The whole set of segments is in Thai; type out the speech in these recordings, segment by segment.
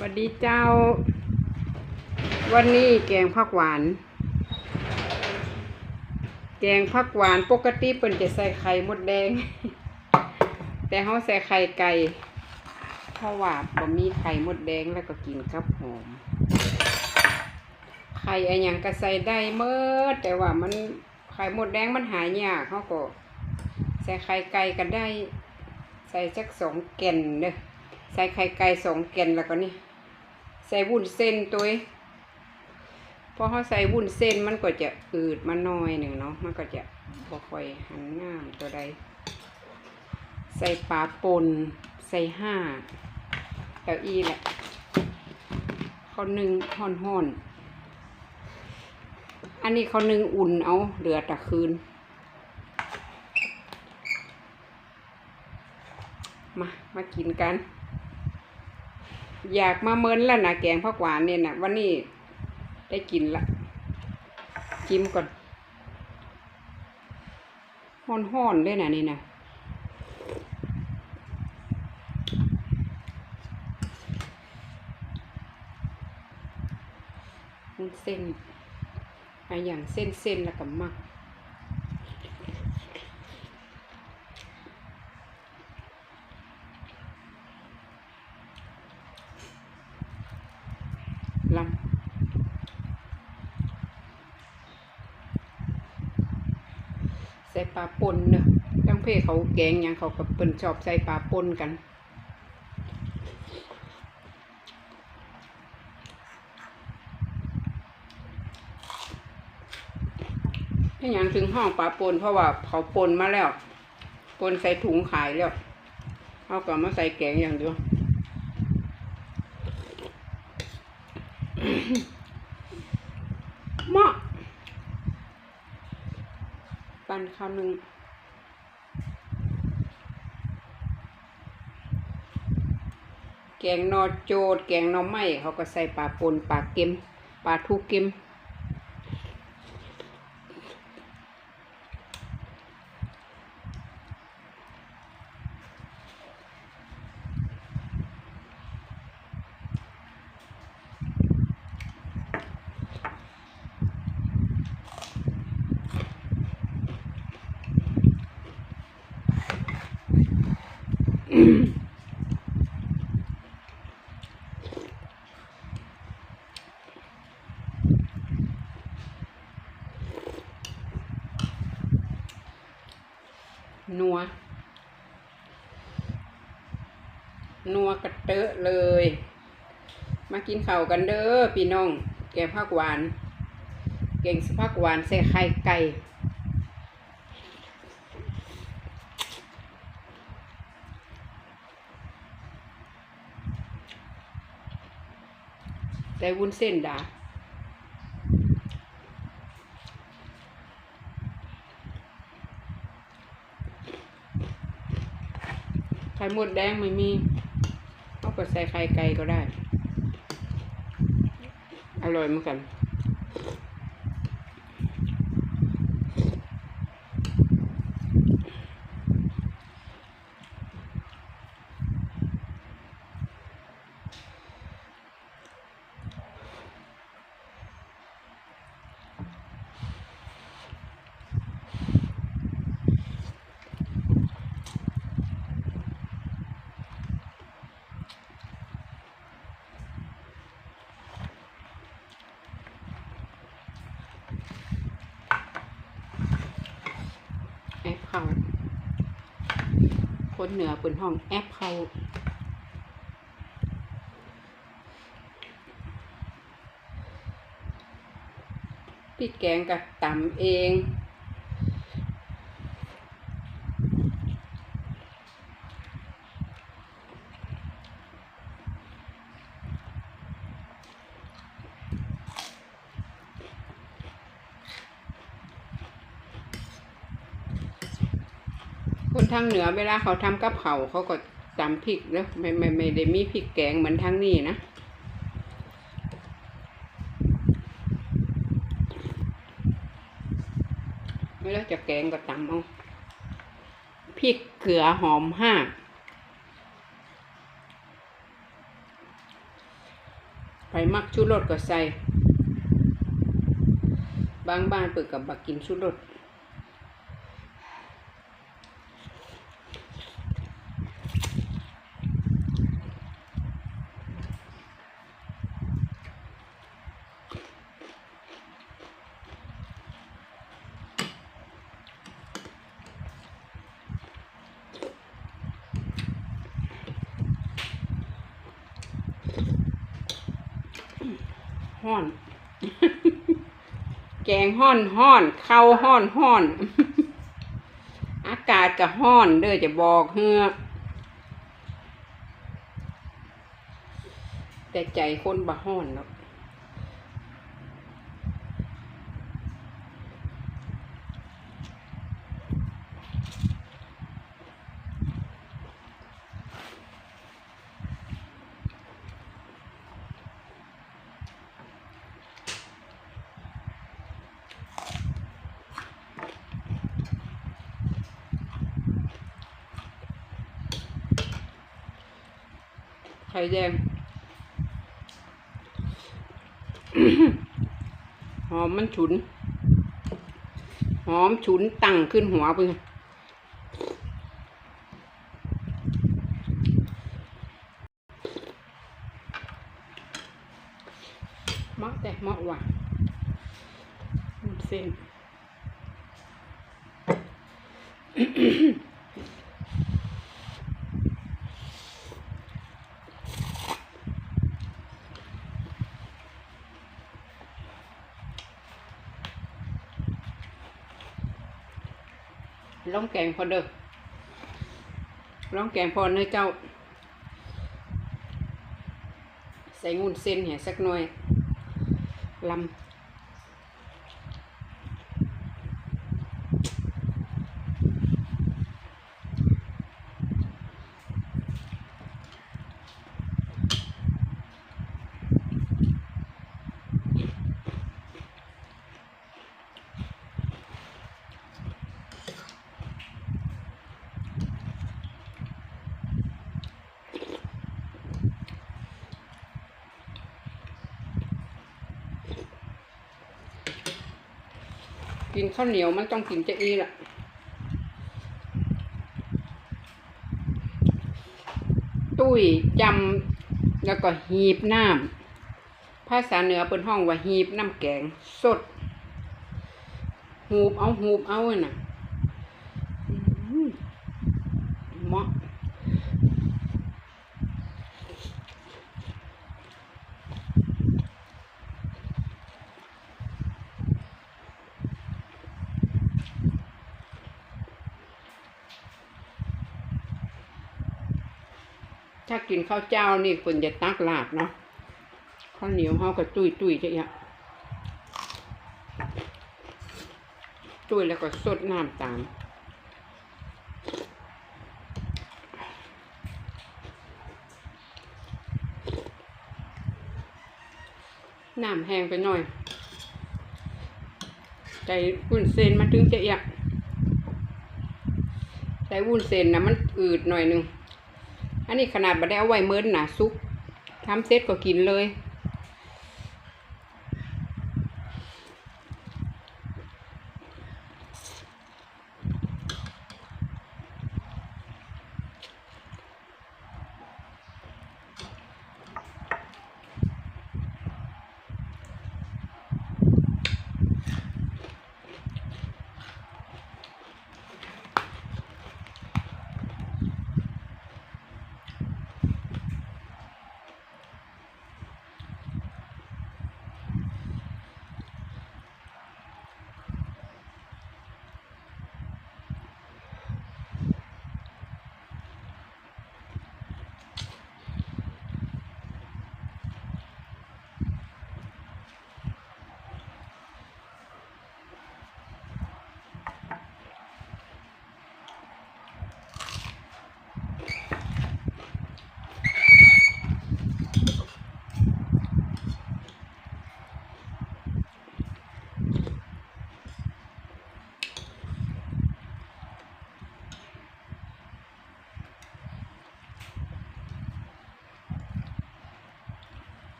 สวัสดีเจ้า วันนี้แกงผักหวาน แกงผักหวานปกติเปิ่นจะใส่ไข่มดแดง แต่เขาใส่ไข่ไก่เพราะว่าบ่มีไข่มดแดงแล้วก็กินกับหอม ไข่อะไรอย่างก็ใส่ได้เมื่อแต่ว่ามันไข่มดแดงมันหายากเขาก็ใส่ไข่ไก่ก็ได้ ใส่สักสองแก่นเด้อใส่ไข่ไก่สองแก่นแล้วก็นี่ ใส่วุ้นเส้นตัวเองพอเขาใส่วุ้นเส้นมันก็จะอืดมาหน่อยหนึ่งเนาะมันก็จะบ่ค่อยหันงามตัวใด ใส่ปลาปนใส่ห้าเก้าอีแหละเขานึ่งห่อนๆอันนี้เขานึ่งอุ่นเอาเหลือแต่คืน มา มากินกัน อยากมาเมินแล้วนะแกงผักหวานเนี่ยนะวันนี้ได้กินละจิ้มก่อนห้อนๆด้วยนะนี่นะเส้นอะอย่างเส้นๆแล้วก็มัก ลำใส่ปลาปนเนอะ ตั้งเขาแกงหยังเขาก็เปิ่นชอบใส่ปลาปนกันที่ยังถึงห้องปลาปนเพราะว่าเขาปนมาแล้วปนใส่ถุงขายแล้วเขาก็มาใส่แกงอย่างเดียวหมาปั่นคำหนึ่ง แกงนอโจดแกงนอไม้เขาก็ใส่ปลาปนปลาเก็มปลาทูเก็ม นัว นัวกระเตอะเลย มากินข้าวกันเด้อพี่น้อง แกงผักหวาน แกงผักหวานใส่ไข่ไก่ใส่วุ้นเส้นดา ไข่มดแดงไม่มีเอาก็ใส่ไข่ไก่ก็ได้ อร่อยเหมือนกัน คนเหนือเป็นห้องแอปเขาพี่แกงกับตำเอง ทางเหนือเวลาเขาทำกับเขาเขาก็ตำพริกแล้วไม่ไม่ไม่ได้มีพริกแกงเหมือนทางนี้นะเวลาจะแกงก็ตำเอาพริกเกลือหอมห้าไผมักชูรสก็ใส่ บางบ้านเปิดกับบักกินชูรส ห้อน แกงห้อนห้อนเข้าห้อนห้อน อากาศก็ห้อนเด้อจะบอกเฮือแต่ใจคนบ่ห้อนแล้ว ข่แดง หอมมันฉุน หอมฉุนตั้งขึ้นหัวไปเลยเหมาะแต่เหมาะว่ะเส้น ร้อ งพอเด้อร้องแกงพอเนื้อเจ้า ใส่งุ่นเส้นเหี่ยสักหน่อยลำ กินข้าวเหนียวมันต้องกินจะอีล่ะตุ้ยจำแล้วก็หีบน้ำภาษาเหนือเป็นห้องว่าหีบน้ำแกงสดหูบเอาหูบเอาน่ะอื้อเหมาะ ถ้ากินข้าวเจ้านี่คนจะตักลาบเนาะข้าวเหนียวเขาก็ตุยตุยจะย่างตุยแล้วก็สดน้ำตามน้ำแห้งไปหน่อยใจวุ้นเส้นมันถึงจะอยากใจวุ้นเส้นนะมันอืดหน่อยนึง อันนี้ขนาดบัได้เอาไว้เมินนะซุปทำเสร็จก็กินเลย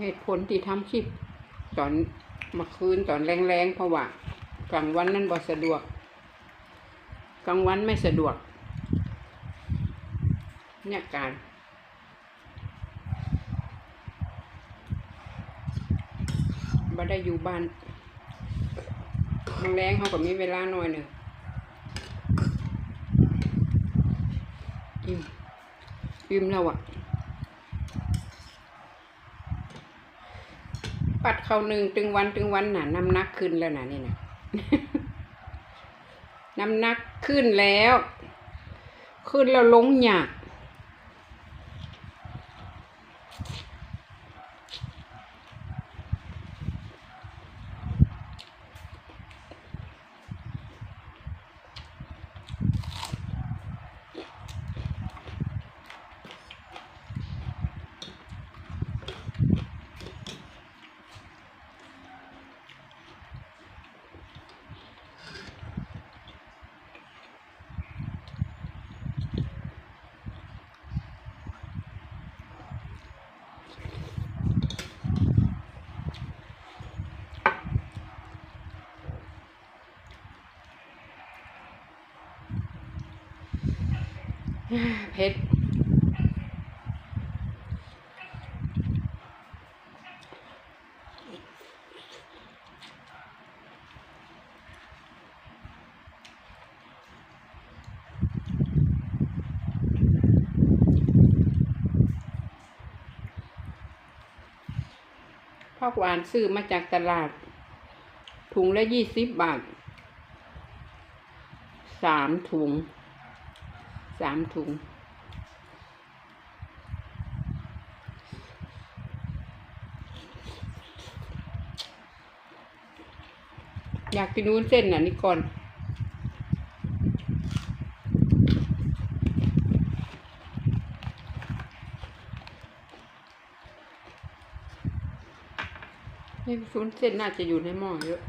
เหตุผลที่ทำคลิปตอนเมาคืนตอนแรงๆเพราะว่ากลางวันนั้นบ่สะดวก กลางวันไม่สะดวก เนี่ยการบ่ได้อยู่บ้าน แรงเขาก็มีเวลาหน่อยหนึ่งอิ่มอิ่มแล้วอะ ปัดเขาหนึ่งตึงวันตึงวันน่ะน้ำหนักขึ้นแล้วนะนี่นะน้ำหนักขึ้นแล้ว ขึ้นแล้วลงหยาก เพชรผักหวานซื้อมาจากตลาด ถุงละยี่สิบบาทสามถุง สามถุง อยากกินวุ้นเส้นน่ะนี่ก่อนนี่วุ้นเส้นน่าจะอยู่ในหม้อเยอะ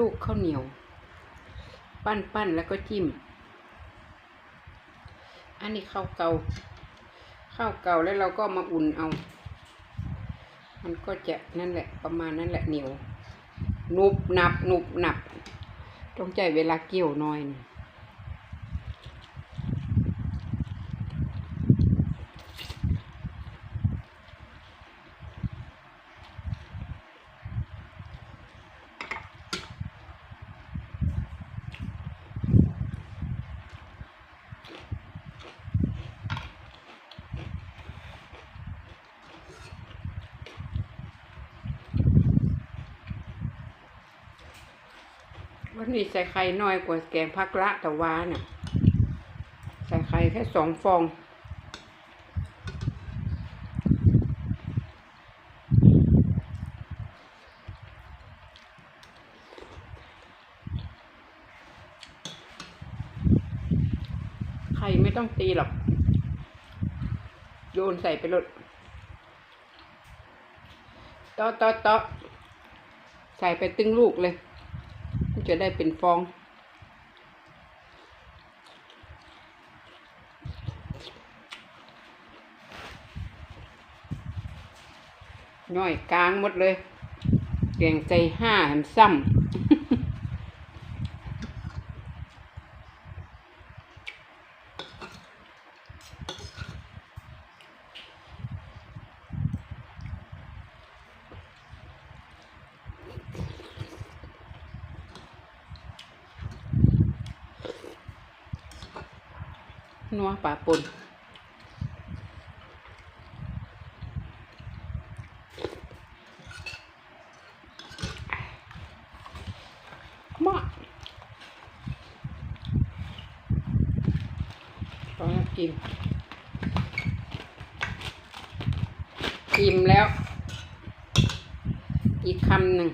ลูกข้าวเหนียว ปั้นปั้นแล้วก็จิ้ม อันนี้ข้าวเกาข้าวเกาแล้วเราก็มาอุ่นเอา มันก็จะนั่นแหละ ประมาณนั้นแหละเหนียวนุบหนับนุบหนับ ต้องใจเวลาเกี่ยวหน้อยนะ ใส่ไข่น้อยกว่าแกงพักละแต่วาน่ะ ใส่ไข่แค่สองฟองไข่ไม่ต้องตีหรอก โยนใส่ไปเลยต๊อต๊อต๊อใส่ไปตึงลูกเลย จะได้เป็นฟอง ย่อยกลางหมดเลย แกงใจห้าแหมซ้ำาปนมาพอแล้วอิ่มอิ่มแล้ว อีกคำหนึ่ง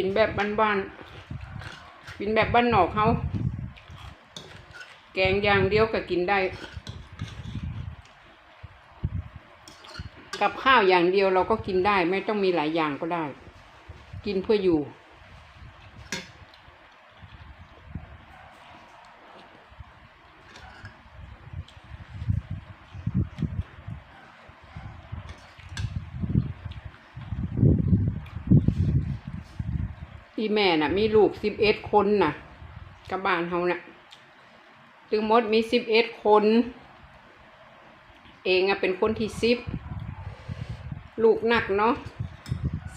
กินแบบบ้านๆกินแบบบ้านนอกเขาแกงอย่างเดียวก็กินได้ กับข้าวอย่างเดียวเราก็กินได้ ไม่ต้องมีหลายอย่างก็ได้ กินเพื่ออยู่ แม่น่ะ มีลูกสิบเอ็ดคนน่ะกับบ้านเขาน่ะถึงมดมีสิบเอ็ดคน เองอะเป็นคนที่สิบลูกหนักเนาะ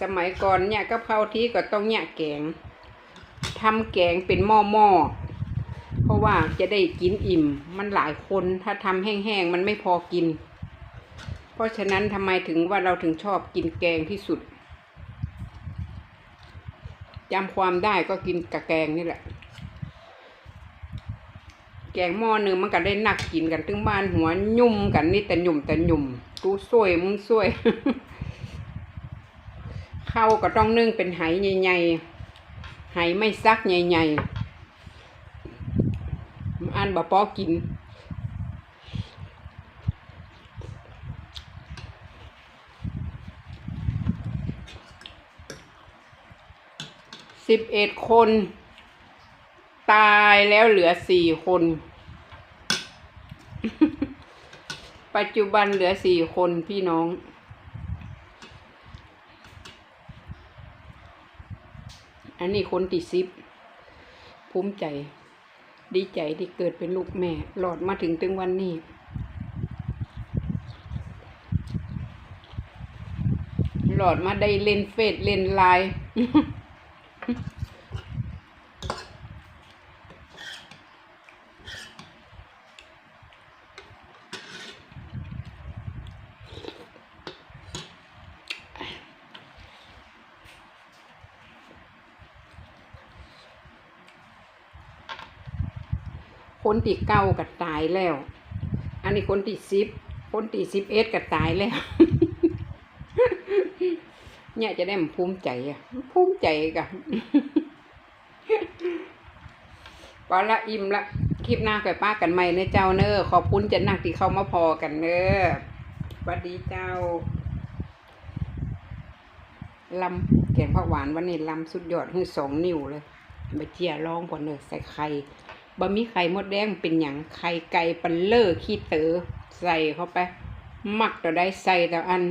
สมัยก่อนเนี่ยกับข้าวที่ก็ต้องเนี่ยแกงทำแกงเป็นหม้อหม้อเพราะว่าจะได้กินอิ่ม มันหลายคนถ้าทำแห้งๆมันไม่พอกิน เพราะฉะนั้นทำไมถึงว่าเราถึงชอบกินแกงที่สุด จำความได้ก็กินกับแกงนี่แหละ แกงหม้อหนึ่งมันก็ได้นักกินกันถึงบ้านหัวยุ่มกันนี่แต่หยุ่มแต่หยุ่มกูซวยมึงซวยข้าวก็ต้องนึ่งเป็นไหใหญ่ๆไหไม่ซักใหญ่ๆอันบะปอกิน สิบเอ็ดคน ตายแล้วเหลือสี่คน ปัจจุบันเหลือสี่คนพี่น้อง อันนี้คนที่สิบภูมิใจ ดีใจที่เกิดเป็นลูกแม่หลอดมาถึงถึงวันนี้หลอดมาได้เล่นเฟซเล่นไลน์ คนที่เก้าก็ตายแล้ว อันนี้คนที่สิบคนที่สิบเอ็ดก็ตายแล้ว เนี่ยจะได้มันภูมิใจอะภูมิใจกะพอละอิ่มละคลิปหน้าก่อยป้ากันใหม่เนเจ้าเนอขอบคุณจะนักที่เข้ามาพอกันเนอสวัสดีเจ้าลำแกงผักหวานวันนี้ลำสุดยอดคือสองนิ้วเลยมาเจียร้องก่อนเลยใส่ไข่ บะหมี่ไข่มดแดงเป็นอย่างไข่ไก่ปันเลอร์ขี้เต๋อใส่เข้าไป มักต่อได้ใส่แต่อัน